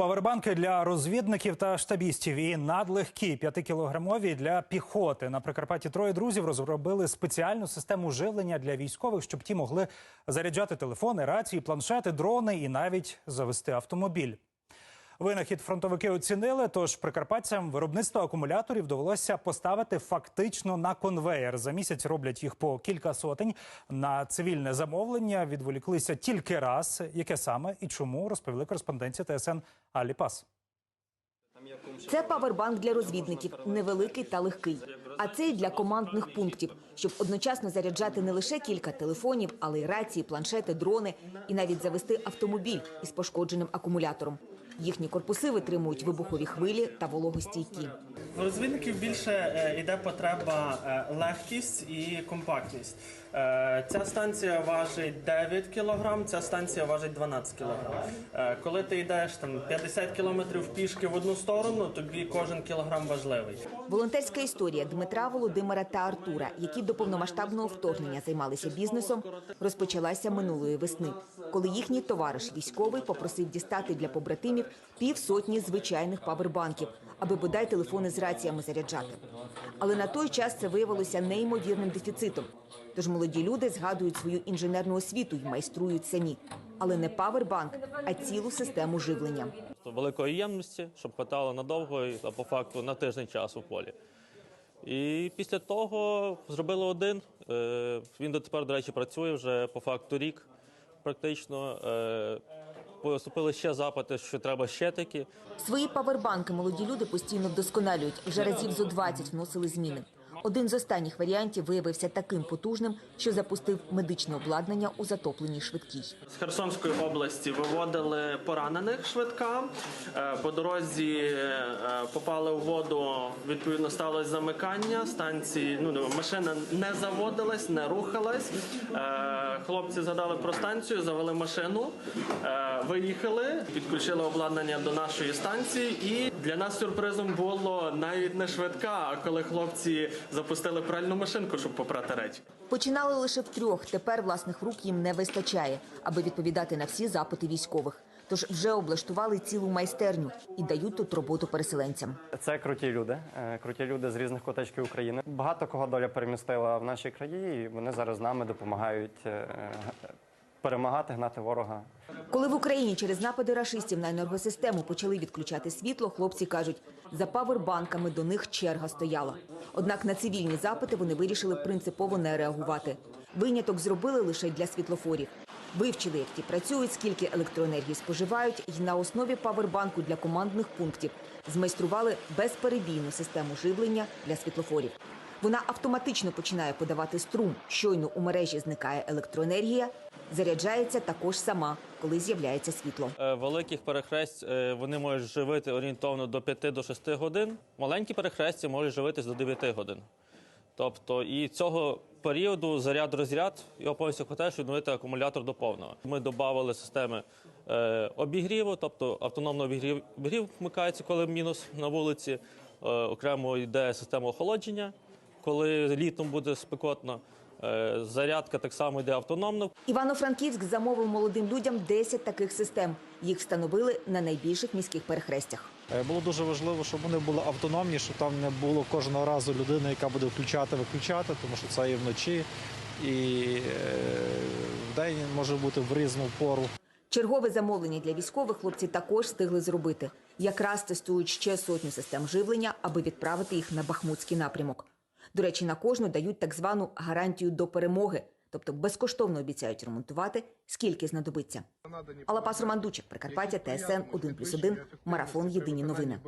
Павербанки для розвідників та штабістів і надлегкі 5-кілограмові для піхоти. На Прикарпатті троє друзів розробили спеціальну систему живлення для військових, щоб ті могли заряджати телефони, рації, планшети, дрони і навіть завести автомобіль. Винахід фронтовики оцінили, тож прикарпатцям виробництво акумуляторів довелося поставити фактично на конвеєр. За місяць роблять їх по кілька сотень. На цивільне замовлення відволіклися тільки раз. Яке саме і чому розповіли кореспонденція ТСН Алі Пас. Це павербанк для розвідників, невеликий та легкий. А цей для командних пунктів, щоб одночасно заряджати не лише кілька телефонів, але й рації, планшети, дрони і навіть завести автомобіль із пошкодженим акумулятором. Їхні корпуси витримують вибухові хвилі та вологостійкі. В розвідників більше е, йде потреба е, легкість і компактність. Е, Ця станція важить 9 кг, ця станція важить 12 кг. Коли ти йдеш там 50 км пішки в одну сторону, тобі кожен кілограм важливий. Волонтерська історія Дмитра, Володимира та Артура, які до повномасштабного вторгнення займалися бізнесом, розпочалася минулої весни, коли їхній товариш військовий попросив дістати для побратимів півсотні звичайних павербанків, аби бодай телефони з раціями заряджати. Але на той час це виявилося неймовірним дефіцитом. Тож молоді люди згадують свою інженерну освіту і майструють самі, але не павербанк, а цілу систему живлення. великої ємності, щоб хватало надовго а по факту на тиждень часу в полі. І після того зробили один. Е, Він дотепер, до речі, працює вже по факту рік практично. Поступили ще запити, що треба ще такі. Свої павербанки молоді люди постійно вдосконалюють. Вже разів зо 20 вносили зміни. Один з останніх варіантів виявився таким потужним, що запустив медичне обладнання у затопленій швидкій. З Херсонської області виводили поранених швидка. Е, По дорозі е, попали у воду. Відповідно, сталося замикання станції. Ну машина не заводилась, не рухалась. Е, Хлопці згадали про станцію, завели машину, виїхали, підключили обладнання до нашої станції. І для нас сюрпризом було навіть не швидка, а коли хлопці запустили пральну машинку, щоб попрати речі. Починали лише втрьох. Тепер власних рук їм не вистачає, аби відповідати на всі запити військових. Тож вже облаштували цілу майстерню і дають тут роботу переселенцям. Це круті люди, е, круті люди з різних куточків України. Багато кого доля перемістила в наші краї, і вони зараз з нами допомагають е, перемагати, гнати ворога. Коли в Україні через напади рашистів на енергосистему почали відключати світло, хлопці кажуть, за павербанками до них черга стояла. Однак на цивільні запити вони вирішили принципово не реагувати. Виняток зробили лише для світлофорів. Вивчили, як ті працюють, скільки електроенергії споживають, і на основі павербанку для командних пунктів змайстрували безперебійну систему живлення для світлофорів. Вона автоматично починає подавати струм. Щойно у мережі зникає електроенергія, заряджається також сама, коли з'являється світло. Е, Великих перехресть е, вони можуть живити орієнтовно до 5 до 6 годин. Маленькі перехрестя можуть живитись до 9 годин. Тобто, і цього періоду заряд розряд його повністю хватає, щоб відновити акумулятор до повного. Ми додали системи е, обігріву, тобто автономно обігрів, обігрів вмикається, коли мінус на вулиці. Окремо йде система охолодження, коли літом буде спекотно. Е, зарядка так само йде автономно. Івано-Франківськ замовив молодим людям 10 таких систем. Їх встановили на найбільших міських перехрестях. Е, Було дуже важливо, щоб вони були автономні, щоб там не було кожного разу людини, яка буде включати, виключати, тому що це і вночі, і е, вдень може бути в різну пору. Чергове замовлення для військових хлопці також встигли зробити. Якраз тестують ще сотню систем живлення, аби відправити їх на Бахмутський напрямок. До речі, на кожну дають так звану гарантію до перемоги, тобто безкоштовно обіцяють ремонтувати, скільки знадобиться. Алапас Роман Дучик, Прикарпаття, ТСН 1+,1, Марафон Єдині новини.